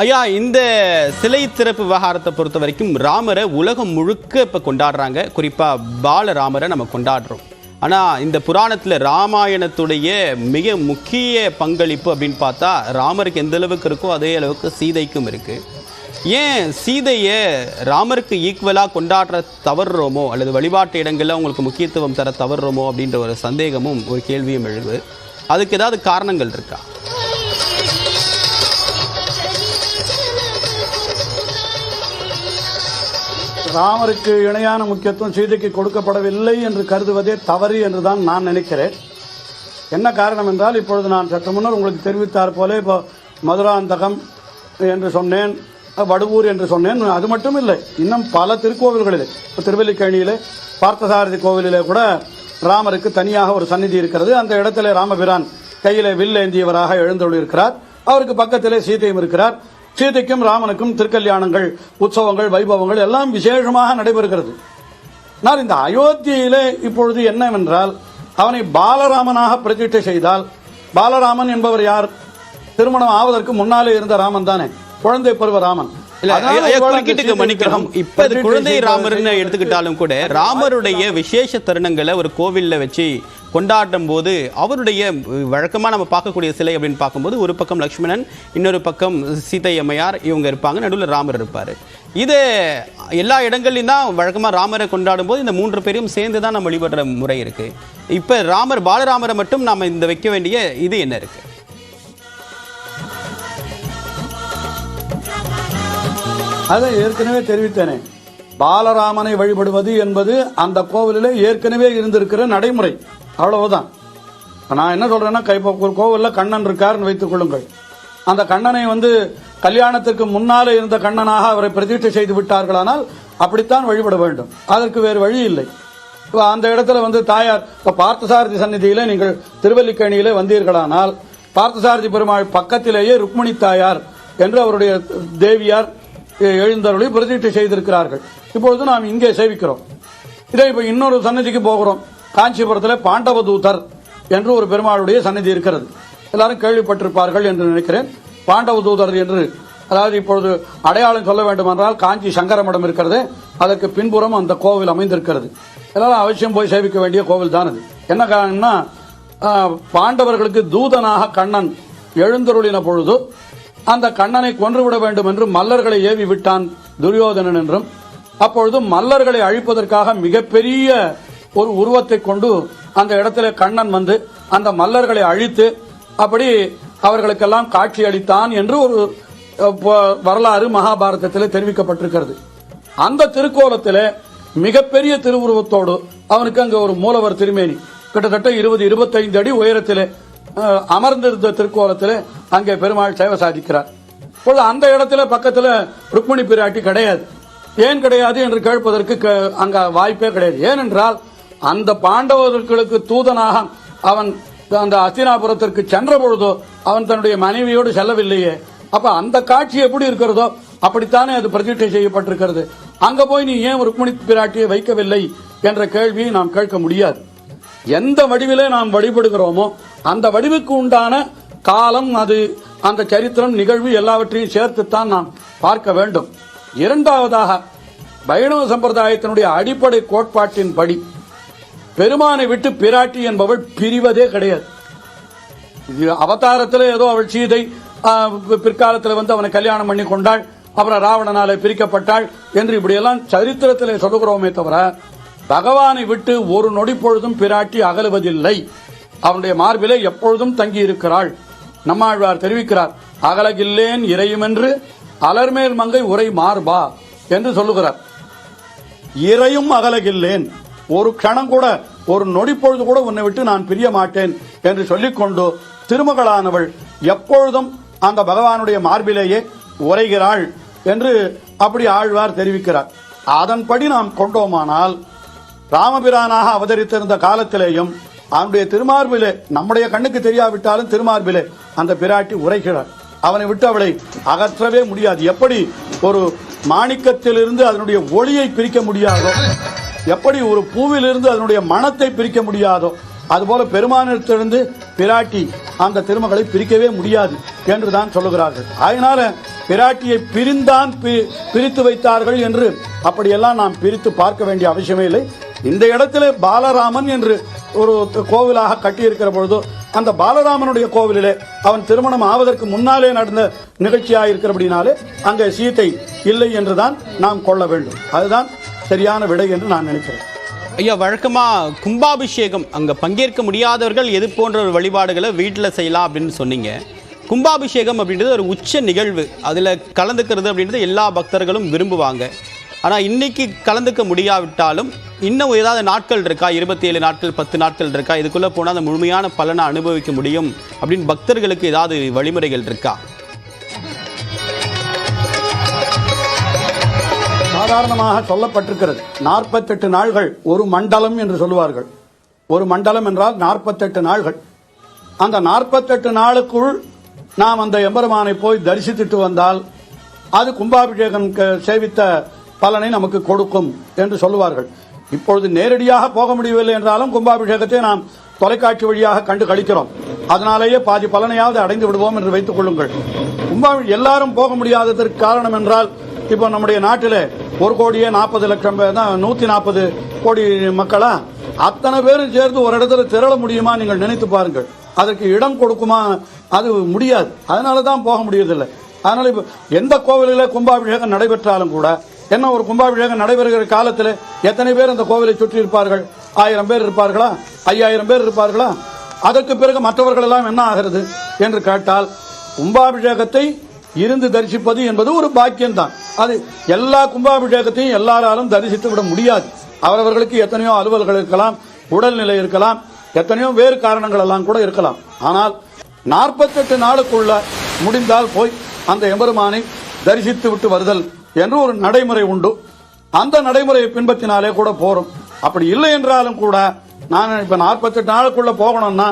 ஐயா இந்த சிலை திறப்பு விவகாரத்தை பொறுத்த வரைக்கும் ராமரை உலகம் முழுக்க இப்போ கொண்டாடுறாங்க. குறிப்பாக பாலராமரை நம்ம கொண்டாடுறோம். ஆனால் இந்த புராணத்தில் ராமாயணத்துடைய மிக முக்கிய பங்களிப்பு அப்படின்னு பார்த்தா ராமருக்கு எந்த அளவுக்கு இருக்கோ அதே அளவுக்கு சீதைக்கும் இருக்கு. ஏன் சீதையை ராமருக்கு ஈக்குவலாக கொண்டாடுற தவறுறோமோ அல்லது வழிபாட்டு இடங்களில் உங்களுக்கு முக்கியத்துவம் தர தவறுறோமோ அப்படின்ற ஒரு சந்தேகமும் ஒரு கேள்வியும் எழுது. அதுக்கு ஏதாவது காரணங்கள் இருக்கா? ராமருக்கு இணையான முக்கியத்துவம் சீதைக்கு கொடுக்கப்படவில்லை என்று கருதுவதே தவறு என்றுதான் நான் நினைக்கிறேன். என்ன காரணம் என்றால் இப்பொழுது நான் சற்று முன்னர் உங்களுக்கு தெரிவித்தார் போல இப்போ மதுராந்தகம் என்று சொன்னேன் வடுவூர் என்று சொன்னேன் அது மட்டும் இல்லை. இன்னும் பல திருக்கோவில்களில் இப்போ திருவல்லிக்கேணியிலே பார்த்தசாரதி கோவிலிலே கூட ராமருக்கு தனியாக ஒரு சந்நிதி இருக்கிறது. அந்த இடத்துல ராமபிரான் கையிலே வில் ஏந்தியவராக எழுந்தொழிருக்கிறார் அவருக்கு பக்கத்திலே சீதையும் இருக்கிறார். சீதைக்கும் ராமனுக்கும் திருக்கல்யாணங்கள் உற்சவங்கள் வைபவங்கள் எல்லாம் விசேஷமாக நடைபெறுகிறது. நான் இந்த அயோத்தியிலே இப்பொழுது என்னவென்றால் அவனை பாலராமனாக பிரதிஷ்டை செய்தால் பாலராமன் என்பவர் யார்? திருமணம் ஆவதற்கு முன்னாலே இருந்த ராமன் தானே குழந்தை பருவ ராமன். குறுக்கிட்டுக்கு மன்னிக்கணும். இப்ப குழந்தை ராமர்னு. எடுத்துக்கிட்டாலும் கூட ராமருடைய விசேஷ தருணங்களை ஒரு கோவில்ல வச்சு கொண்டாடும் போது அவருடைய அஹ், வழக்கமா நம்ம பார்க்கக்கூடிய சிலை அப்படின்னு பார்க்கும்போது ஒரு பக்கம் லக்ஷ்மணன் இன்னொரு பக்கம் சீதை அம்மையார் இவங்க இருப்பாங்க நடுவில் ராமர் இருப்பாரு. இது எல்லா இடங்கள்லையும் தான் வழக்கமா ராமரை கொண்டாடும் போது இந்த மூன்று பேரையும் சேர்ந்து தான் நம்ம வழிபடுற முறை இருக்கு. இப்ப ராமர் பாலராமரை மட்டும் நாம இந்த வைக்க வேண்டிய இது என்ன இருக்கு? அதை ஏற்கனவே தெரிவித்தேனே. பாலராமனை வழிபடுவது என்பது அந்த கோவிலில் ஏற்கனவே இருந்திருக்கிற நடைமுறை. அவ்வளவுதான். நான் என்ன சொல்றேன்னா கை ஒரு கண்ணன் இருக்காருன்னு வைத்துக் கொள்ளுங்கள். அந்த கண்ணனை வந்து கல்யாணத்திற்கு முன்னாலே இருந்த கண்ணனாக அவரை பிரதிஷ்டை செய்து விட்டார்களானால் அப்படித்தான் வழிபட வேண்டும். அதற்கு வேறு வழி இல்லை. இப்போ அந்த இடத்துல வந்து தாயார் இப்போ பார்த்தசாரதி சந்நிதியில் நீங்கள் திருவல்லிக்கேணியிலே வந்தீர்களானால் பார்த்தசாரதி பெருமாள் பக்கத்திலேயே ருக்மிணி தாயார் என்று அவருடைய தேவியார் எழுந்தருளி பிரதிஷ்டை செய்திருக்கிறார்கள். இப்பொழுது நாம் இங்கே சேவிக்கிறோம். இதே இப்ப இன்னொரு சன்னதிக்கு போகிறோம். காஞ்சிபுரத்தில் பாண்டவதூதர் என்று ஒரு பெருமாளுடைய சன்னதி இருக்கிறது. எல்லாரும் கேள்விப்பட்டிருப்பார்கள் என்று நினைக்கிறேன். பாண்டவதூதர் என்று அதாவது இப்பொழுது அடையாளம் சொல்ல வேண்டுமென்றால் காஞ்சி சங்கரமடம் இருக்கிறது. அதற்கு பின்புறம் அந்த கோவில் அமைந்திருக்கிறது. எல்லாரும் அவசியம் போய் சேவிக்க வேண்டிய கோவில் தான் அது என்ன காரணம்னா பாண்டவர்களுக்கு தூதனாக கண்ணன் எழுந்தருளின பொழுது அந்த கண்ணனை கொன்றுவிட வேண்டும் என்று மல்லர்களை ஏவி விட்டான் துரியோதனன் என்றும் அப்பொழுது மல்லர்களை அழிப்பதற்காக மிகப்பெரிய ஒரு உருவத்தை கொண்டு அந்த இடத்துல கண்ணன் வந்து அந்த மல்லர்களை அழித்து அப்படி அவர்களுக்கெல்லாம் காட்சி அளித்தான் என்று ஒரு வரலாறு மகாபாரதத்தில் தெரிவிக்கப்பட்டிருக்கிறது. அந்த திருக்கோலத்தில் மிகப்பெரிய திருவுருவத்தோடு அவனுக்கு அங்கே ஒரு மூலவர் திருமேனி. கிட்டத்தட்ட இருபது இருபத்தைந்து அடி உயரத்திலே அமர்ந்திருந்த திருக்கோலத்தில் அங்கே பெருமாள் சேவை சாதிக்கிறார். இப்பொழுது அந்த இடத்துல பக்கத்தில் ருக்மிணி பிராட்டி கிடையாது. ஏன் கிடையாது என்று கேட்பதற்கு க- அங்க வாய்ப்பே கிடையாது. ஏனென்றால் அந்த பாண்டவர்களுக்கு தூதனாக அவன் அந்த அஸ்தினாபுரத்திற்கு சென்ற பொழுதோ அவன் தன்னுடைய மனைவியோடு செல்லவில்லையே. அப்ப அந்த காட்சி எப்படி இருக்கிறதோ அப்படித்தானே அது பிரதிஷ்டை செய்யப்பட்டிருக்கிறது. அங்க போய் நீ ஏன் ருக்மிணி பிராட்டியை வைக்கவில்லை என்ற கேள்வியை நாம் கேட்க முடியாது. எந்த வடிவிலே நாம் வழிபடுகிறோமோ அந்த வடிவுக்கு உண்டான காலம் அது அந்த சரித்திரம் நிகழ்வு எல்லாவற்றையும் சேர்த்துத்தான் நாம் பார்க்க வேண்டும். இரண்டாவதாக வைணவ சம்பிரதாயத்தினுடைய அடிப்படை கோட்பாட்டின் படி பெருமானை விட்டு பிராட்டி என்பவள் பிரிவதே கிடையாது. இது அவதாரத்தில் ஏதோ அவள் சீதை பிற்காலத்தில் வந்து அவனை கல்யாணம் பண்ணி கொண்டாள் அப்புறம் ராவணனால பிரிக்கப்பட்டாள் என்று இப்படியெல்லாம் சரித்திரத்தில் சொல்லுகிறோமே தவிர பகவானை விட்டு ஒரு நொடி பொழுதும் பிராட்டி அகலுவதில்லை. அவனுடைய மார்பிலே எப்பொழுதும் தங்கி இருக்கிறாள் நம்மாழ்வார் தெரிவிக்கிறார் அகலகில்லேன் இறையுமென்று அலர்மேல் மங்கை உரை மார்பா என்று சொல்லுகிறார். இறையும் அகலகில்லேன். ஒரு க்ஷணம் கூட ஒரு நொடி பொழுது கூட உன்னை விட்டு நான் பிரிய மாட்டேன் என்று சொல்லிக்கொண்டு திருமகளானவள் எப்பொழுதும் அந்த பகவானுடைய மார்பிலேயே உரைகிறாள் என்று அப்படி ஆழ்வார் தெரிவிக்கிறார். அதன்படி நாம் கொண்டோமானால் ராமபிரானாக அவதரித்திருந்த காலத்திலேயும் அவனுடைய திருமார்பிலே நம்முடைய கண்ணுக்கு தெரியாவிட்டாலும் திருமார்பிலே அந்த பிராட்டி உரைகிறார் அவனை விட்டு அவளை அகற்றவே முடியாது. எப்படி ஒரு மாணிக்கத்திலிருந்து அதனுடைய ஒளியை பிரிக்க முடியாதோ எப்படி ஒரு பூவிலிருந்து அதனுடைய மனத்தை பிரிக்க முடியாதோ அதுபோல பெருமானிடத்திலிருந்து பிராட்டி அந்த திருமகளை பிரிக்கவே முடியாது என்று தான் சொல்லுகிறார்கள். அதனால பிராட்டியை பிரிந்தான் பி- பிரித்து வைத்தார்கள் என்று அப்படியெல்லாம் நாம் பிரித்து பார்க்க வேண்டிய அவசியமே இல்லை. இந்த இடத்துல பாலராமன் என்று ஒரு கோவிலாக கட்டியிருக்கிற பொழுது அந்த பாலராமனுடைய கோவிலிலே அவன் திருமணம் ஆவதற்கு முன்னாலே நடந்த நிகழ்ச்சியாக இருக்கிறபடினாலே அங்கே சீத்தை இல்லை என்றுதான் நாம் கொள்ள வேண்டும். அதுதான் சரியான விடை என்று நான் நினைக்கிறேன். ஐயா வழக்கமா கும்பாபிஷேகம் அங்க பங்கேற்க முடியாதவர்கள் எது போன்ற ஒரு வழிபாடுகளை வீட்டில் செய்யலாம் அப்படின்னு சொன்னீங்க. கும்பாபிஷேகம் அப்படின்றது ஒரு உச்ச நிகழ்வு. அதில் கலந்துக்கிறது அப்படின்றது எல்லா பக்தர்களும் விரும்புவாங்க. ஆனால் இன்னைக்கு கலந்துக்க முடியாவிட்டாலும் இன்னும் ஏதாவது நாட்கள் இருக்கா? இருபத்தி ஏழு நாட்கள் பத்து நாட்கள் இருக்கா? இதுக்குள்ளே போனால் அந்த முழுமையான பலனை அனுபவிக்க முடியும் அப்படின்னு பக்தர்களுக்கு ஏதாவது வழிமுறைகள் இருக்கா? சாதாரணமாக சொல்லப்பட்டிருக்கிறது. நாற்பத்தெட்டு நாள்கள் ஒரு மண்டலம் என்று சொல்லுவார்கள். ஒரு மண்டலம் என்றால் நாற்பத்தெட்டு நாள்கள். அந்த நாற்பத்தெட்டு நாளுக்குள் நாம் அந்த எம்பெருமானை போய் தரிசித்துட்டு வந்தால் அது கும்பாபிஷேகம் க- சேவித்த பலனை நமக்கு கொடுக்கும் என்று சொல்லுவார்கள். இப்பொழுது நேரடியாக போக முடியவில்லை என்றாலும் கும்பாபிஷேகத்தை நாம் தொலைக்காட்சி வழியாக கண்டு கழிக்கிறோம். அதனாலேயே பாதி பலனையாவது அடைந்து விடுவோம் என்று வைத்துக் கொள்ளுங்கள். கும்பா எல்லாரும் போக முடியாததற்கு காரணம் என்றால் இப்போ நம்முடைய நாட்டில் ஒரு கோடியே நாற்பது லட்சம் பேர் தான் நூற்றி நாற்பது கோடி மக்களா அத்தனை பேரும் சேர்ந்து ஒரு இடத்துல திரள முடியுமா நீங்கள் நினைத்து பாருங்கள். அதற்கு இடம் கொடுக்குமா அது முடியாது. அதனால தான் போக முடியறதில்லை. அதனால இப்போ எந்த கோவிலில் கும்பாபிஷேகம் நடைபெற்றாலும் கூட என்ன ஒரு கும்பாபிஷேகம் நடைபெறுகிற காலத்தில் எத்தனை பேர் அந்த கோவிலை சுற்றி இருப்பார்கள்? ஆயிரம் பேர் இருப்பார்களா? ஐயாயிரம் பேர் இருப்பார்களா? அதற்கு பிறகு மற்றவர்கள் எல்லாம் என்ன ஆகிறது என்று கேட்டால் கும்பாபிஷேகத்தை இருந்து தரிசிப்பது என்பது ஒரு பாக்கியம்தான். அது எல்லா கும்பாபிஷேகத்தையும் எல்லாராலும் தரிசித்து விட முடியாது. அவரவர்களுக்கு எத்தனையோ அலுவல்கள் இருக்கலாம் உடல்நிலை இருக்கலாம் எத்தனையோ வேறு காரணங்கள் எல்லாம் கூட இருக்கலாம். ஆனால் நாற்பத்தெட்டு நாளுக்குள்ள முடிந்தால் போய் அந்த எம்பெருமானை தரிசித்து விட்டு வருதல் என்று ஒரு நடைமுறை உண்டு. அந்த நடைமுறையை பின்பற்றினாலே கூட போறோம் அப்படி இல்லை என்றாலும் கூட நான் இப்ப நாற்பத்தெட்டு நாளுக்குள்ள போகணும்னா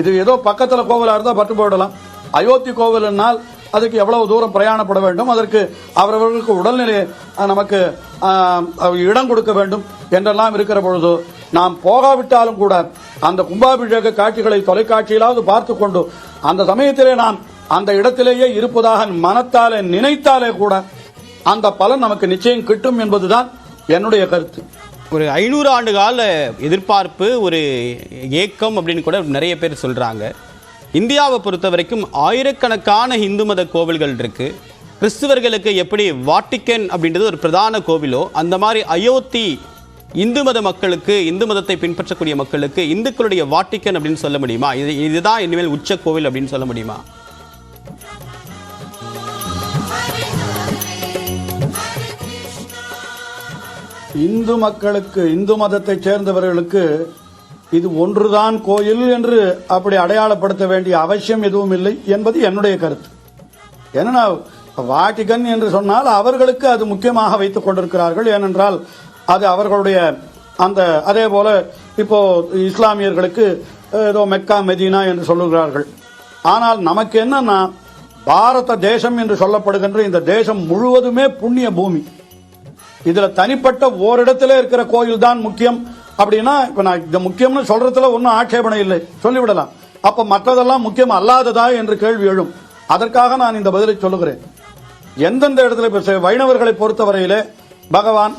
இது ஏதோ பக்கத்துல கோவிலா இருந்தா பட்டு போயிடலாம். அயோத்தி கோவில்னால் அதுக்கு எவ்வளவு தூரம் பிரயாணப்பட வேண்டும். அதற்கு அவரவர்களுக்கு உடல்நிலை நமக்கு இடம் கொடுக்க வேண்டும் என்றெல்லாம் இருக்கிற பொழுது நாம் போகாவிட்டாலும் கூட அந்த கும்பாபிஷேக காட்சிகளை தொலைக்காட்சியிலாவது பார்த்து கொண்டு அந்த சமயத்திலே நாம் அந்த இடத்திலேயே இருப்பதாக மனத்தாலே நினைத்தாலே கூட அந்த பலன் நமக்கு நிச்சயம் கிட்டும் என்பதுதான் என்னுடைய கருத்து. ஒரு ஐநூறு ஆண்டு கால எதிர்பார்ப்பு ஒரு ஏக்கம் அப்படின்னு கூட நிறைய பேர் சொல்றாங்க. இந்தியாவை பொறுத்த வரைக்கும் ஆயிரக்கணக்கான இந்து மத கோவில்கள் இருக்கு. கிறிஸ்துவர்களுக்கு எப்படி வாட்டிக்கன் அப்படின்றது ஒரு பிரதான கோவிலோ அந்த மாதிரி அயோத்தி இந்து மத மக்களுக்கு இந்து மதத்தை பின்பற்றக்கூடிய மக்களுக்கு இந்துக்களுடைய வாட்டிக்கன் அப்படின்னு சொல்ல முடியுமா? இது இதுதான் இனிமேல் உச்ச கோவில் அப்படின்னு சொல்ல முடியுமா? இந்து மக்களுக்கு இந்து மதத்தைச் சேர்ந்தவர்களுக்கு இது ஒன்றுதான் கோயில் என்று அப்படி அடையாளப்படுத்த வேண்டிய அவசியம் எதுவும் இல்லை என்பது என்னுடைய கருத்து. ஏன்னா வாட்டிகன் என்று சொன்னால் அவர்களுக்கு அது முக்கியமாக வைத்துக் கொண்டிருக்கிறார்கள். ஏனென்றால் அது அவர்களுடைய அந்த அதே போல இப்போ இஸ்லாமியர்களுக்கு ஏதோ மெக்கா மெதீனா என்று சொல்லுகிறார்கள். ஆனால் நமக்கு என்னன்னா பாரத தேசம் என்று சொல்லப்படுகின்ற இந்த தேசம் முழுவதுமே புண்ணிய பூமி. இதுல தனிப்பட்ட ஓரிடத்துல இருக்கிற கோயில் தான் முக்கியம். அப்படின்னா இப்ப நான் இந்த முக்கியம்னு சொல்றதுல ஒன்றும் ஆட்சேபனை இல்லை. சொல்லிவிடலாம். அப்ப மற்றதெல்லாம் முக்கியம் அல்லாததா என்று கேள்வி எழும். அதற்காக நான் இந்த பதிலை சொல்லுகிறேன். எந்தெந்த இடத்துல இப்ப வைணவர்களை பொறுத்தவரையிலே பகவான்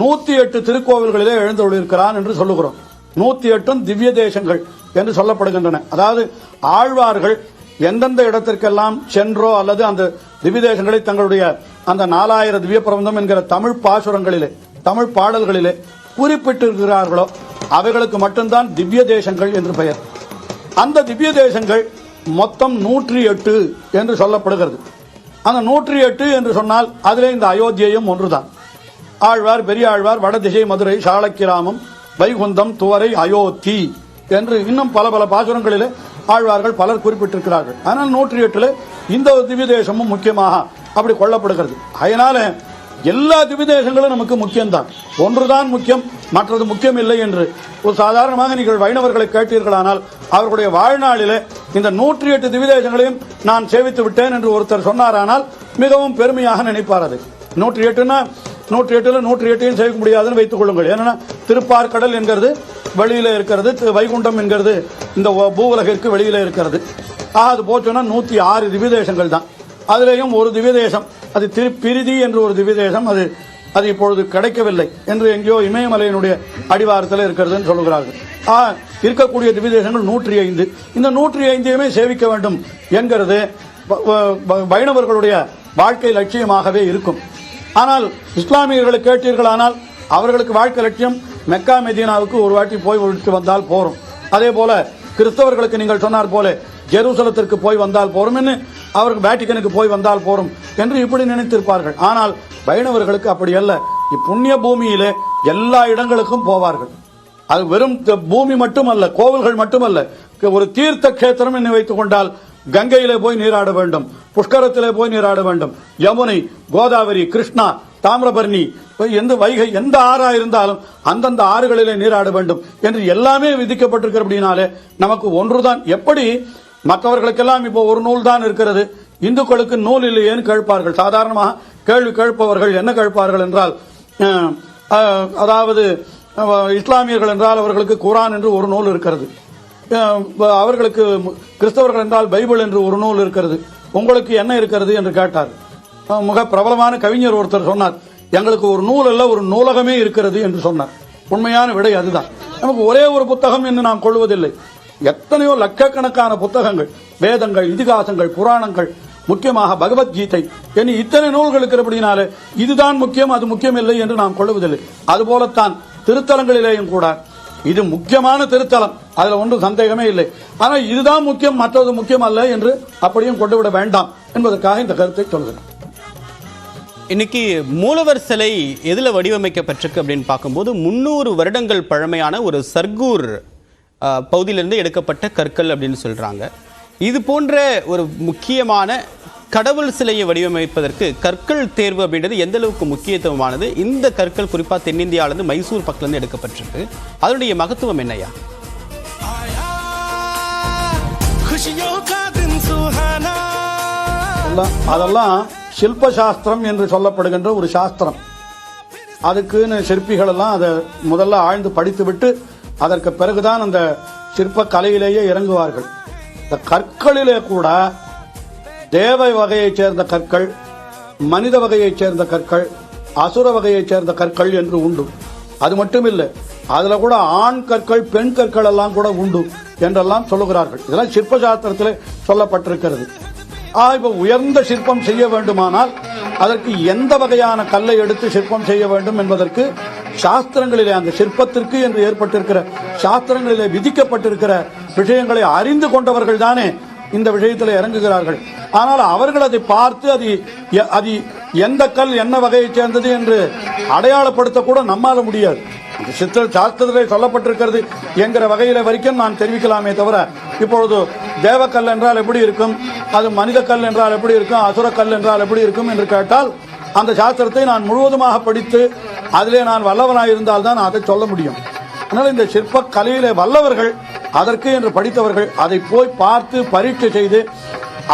நூத்தி எட்டு திருக்கோவில்களிலே எழுந்தொழிருக்கிறான் என்று சொல்லுகிறோம். நூத்தி எட்டும் திவ்ய தேசங்கள் என்று சொல்லப்படுகின்றன. அதாவது ஆழ்வார்கள் எந்தெந்த இடத்திற்கெல்லாம் சென்றோ அல்லது அந்த திவ்ய தேசங்களை தங்களுடைய அந்த நாலாயிரம் திவ்ய பிரபந்தம் என்கிற தமிழ் பாசுரங்களிலே தமிழ் பாடல்களிலே குறிப்பிட்டிருக்கிறார்களோ அவைகளுக்கு மட்டும்தான் திவ்ய தேசங்கள் என்று பெயர். அந்த திவ்ய தேசங்கள் மொத்தம் நூற்றி எட்டு என்று சொல்லப்படுகிறது. அந்த நூற்றி எட்டு என்று சொன்னால் அதிலே இந்த அயோத்தியையும் ஒன்றுதான். ஆழ்வார் பெரிய ஆழ்வார் வடதிசை மதுரை சாளக்கிராமம் வைகுந்தம் துவரை அயோத்தி என்று இன்னும் பல பல பாசுரங்களிலே ஆழ்வார்கள் பலர் குறிப்பிட்டிருக்கிறார்கள். ஆனால் நூற்றி எட்டுல இந்த திவ்ய தேசமும் முக்கியமாக அப்படி கொள்ளப்படுகிறது அதனால எல்லா திவிதேசங்களும் நமக்கு முக்கியம்தான். ஒன்றுதான் முக்கியம் மற்றது முக்கியம் இல்லை என்று. ஒரு சாதாரணமாக நீங்கள் வைணவர்களை கேட்டீர்களானால் அவர்களுடைய வாழ்நாளிலே இந்த நூற்றி எட்டு திவிதேசங்களையும் நான் சேவித்து விட்டேன் என்று ஒருத்தர் சொன்னாரானால் மிகவும் பெருமையாக நினைப்பார் அது. நூற்றி எட்டுனா நூற்றி எட்டுல நூற்றி எட்டையும் சேவிக்க முடியாதுன்னு வைத்துக் கொள்ளுங்கள். ஏன்னா திருப்பார்கடல் என்கிறது வெளியில இருக்கிறது திரு வைகுண்டம் என்கிறது இந்த பூவுலகிற்கு வெளியில இருக்கிறது. ஆக அது போச்சோன்னா நூற்றி ஆறு திவிதேசங்கள் தான் அதிலேயும் ஒரு திவ்யதேசம். அது திருப்பிரிதி என்று ஒரு திவ்யதேசம். அது அது இப்பொழுது கிடைக்கவில்லை என்று எங்கேயோ இமயமலையினுடைய அடிவாரத்தில் இருக்கிறதுன்னு சொல்லுகிறார்கள். ஆ, இருக்கக்கூடிய திவ்யதேசங்கள் நூற்றி ஐந்து இந்த நூற்றி ஐந்தையுமே சேவிக்க வேண்டும் என்கிறது வைணவர்களுடைய வாழ்க்கை லட்சியமாகவே இருக்கும். ஆனால் இஸ்லாமியர்களை கேட்டீர்களானால் அவர்களுக்கு வாழ்க்கை லட்சியம் மெக்கா மெதீனாவுக்கு ஒரு வாட்டி போய் விட்டு வந்தால் போரும். அதே போல கிறிஸ்தவர்களுக்கு நீங்கள் சொன்னார் போல ஜெருசலத்திற்கு போய் வந்தால் போரும் அவருக்கு வேட்டிக்கனுக்கு போய் வந்தால் போரும் என்று இப்படி நினைத்திருப்பார்கள். ஆனால் வைணவர்களுக்கு அப்படி அல்ல. இப்புண்ணிய பூமியிலே எல்லா இடங்களுக்கும் போவார்கள். அது வெறும் பூமி மட்டுமல்ல கோவில்கள் மட்டுமல்ல ஒரு தீர்த்த கேத்திரம் என்று வைத்துக் கொண்டால் கங்கையிலே போய் நீராட வேண்டும் புஷ்கரத்திலே போய் நீராட வேண்டும். யமுனை கோதாவரி கிருஷ்ணா தாமிரபரணி எந்த வைகை எந்த ஆறா இருந்தாலும் அந்தந்த ஆறுகளிலே நீராட வேண்டும் என்று எல்லாமே விதிக்கப்பட்டிருக்கிறபடினாலே நமக்கு ஒன்றுதான். எப்படி? மற்றவர்களுக்கெல்லாம் இப்போ ஒரு நூல் தான் இருக்கிறது. இந்துக்களுக்கு நூல் இல்லையேன்னு கேட்பார்கள்? சாதாரணமாக கேள்வி கேட்பவர்கள் என்ன கேட்பார்கள் என்றால் அதாவது இஸ்லாமியர்கள் என்றால் அவர்களுக்கு குரான் என்று ஒரு நூல் இருக்கிறது. அவர்களுக்கு கிறிஸ்தவர்கள் என்றால் பைபிள் என்று ஒரு நூல் இருக்கிறது. உங்களுக்கு என்ன இருக்கிறது என்று கேட்டார். மிக பிரபலமான கவிஞர் ஒருத்தர் சொன்னார் எங்களுக்கு ஒரு நூல் அல்ல ஒரு நூலகமே இருக்கிறது என்று சொன்னார். உண்மையான விடை அதுதான். நமக்கு ஒரே ஒரு புத்தகம் என்று நாம் கொள்வதில்லை. எத்தனையோ லட்சக்கணக்கான புத்தகங்கள் வேதங்கள் இதிகாசங்கள் புராணங்கள் முக்கியமாக பகவத்கீதை. என இத்தனை நூல்கள் இருக்கிறபடினாலே இதுதான் முக்கியம் அது முக்கியம் இல்லை என்று நாம் கொள்வதில்லை. அதுபோலத்தான் திருத்தலங்களிலேயும் கூட. இது முக்கியமான திருத்தலம். அதுல ஒன்றும் சந்தேகமே இல்லை. ஆனால் இதுதான் முக்கியம் மற்றது முக்கியம் அல்ல என்று அப்படியும் கொண்டு விட வேண்டாம் என்பதற்காக இந்த கருத்தை சொல்கிறேன். இன்னைக்கு மூலவர் சிலை எதில் வடிவமைக்கப்பட்டிருக்கு அப்படின்னு பார்க்கும்போது முந்நூறு வருடங்கள் பழமையான ஒரு சர்கூர் பகுதியிலிருந்து எடுக்கப்பட்ட கற்கள் அப்படின்னு சொல்கிறாங்க இது போன்ற ஒரு முக்கியமான கடவுள் சிலையை வடிவமைப்பதற்கு கற்கள் தேர்வு அப்படின்றது எந்த அளவுக்கு முக்கியத்துவமானது? இந்த கற்கள் குறிப்பாக தென்னிந்தியாவிலேருந்து மைசூர் பக்கத்துலேருந்து எடுக்கப்பட்டிருக்கு. அதனுடைய மகத்துவம் என்னையா அதெல்லாம் சில்ப சாஸ்திரம் என்று சொல்லப்படுகின்ற ஒரு சாஸ்திரம். அதுக்குன்னு சிற்பிகள் எல்லாம் அதை முதல்ல ஆழ்ந்து படித்துவிட்டு அதற்கு பிறகுதான் அந்த சிற்ப கலையிலேயே இறங்குவார்கள். இந்த கற்களிலே கூட தேவ வகையைச் சேர்ந்த கற்கள் மனித வகையைச் சேர்ந்த கற்கள் அசுர வகையைச் சேர்ந்த கற்கள் என்று உண்டு. அது மட்டும் இல்லை அதுல கூட ஆண் கற்கள் பெண் கற்கள் எல்லாம் கூட உண்டு என்றெல்லாம் சொல்லுகிறார்கள். இதெல்லாம் சிற்ப சாஸ்திரத்தில் சொல்லப்பட்டிருக்கிறது. ஆ இப்ப உயர்ந்த சிற்பம் செய்ய வேண்டுமானால் அதற்கு எந்த வகையான கல்லை எடுத்து சிற்பம் செய்ய வேண்டும் என்பதற்கு சாஸ்திரங்களிலே அந்த சிற்பத்திற்கு என்று ஏற்பட்டிருக்கிற சாஸ்திரங்களிலே விதிக்கப்பட்டிருக்கிற விஷயங்களை அறிந்து கொண்டவர்கள் தானே இந்த விஷயத்தில் இறங்குகிறார்கள். ஆனால் அவர்கள் அதை பார்த்து அது எ- அது எந்த கல் என்ன வகையைச் சேர்ந்தது என்று அடையாளப்படுத்த கூட நம்மால முடியாது. இந்த சித்திர சாஸ்திரத்திலே சொல்லப்பட்டிருக்கிறது என்கிற வகையில வரைக்கும் நான் தெரிவிக்கலாமே தவிர இப்பொழுது தேவக்கல் என்றால் எப்படி இருக்கும்? அது மனித கல் என்றால் எப்படி இருக்கும்? அசுர கல் என்றால் எப்படி இருக்கும்? என்று கேட்டால் அந்த சாஸ்திரத்தை நான் முழுவதுமாக படித்து அதிலே நான் வல்லவனாக இருந்தால் தான் அதை சொல்ல முடியும். அதனால் இந்த சிற்ப கலையிலே வல்லவர்கள் அதற்கு என்று படித்தவர்கள் அதை போய் பார்த்து பரீட்சை செய்து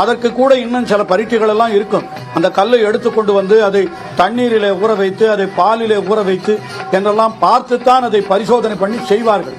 அதற்கு கூட இன்னும் சில பரீட்சைகள் எல்லாம் இருக்கும். அந்த கல்லை எடுத்துக்கொண்டு வந்து அதை தண்ணீரிலே ஊற வைத்து அதை பாலிலே ஊற வைத்து என்றெல்லாம் பார்த்துத்தான் அதை பரிசோதனை பண்ணி செய்வார்கள்.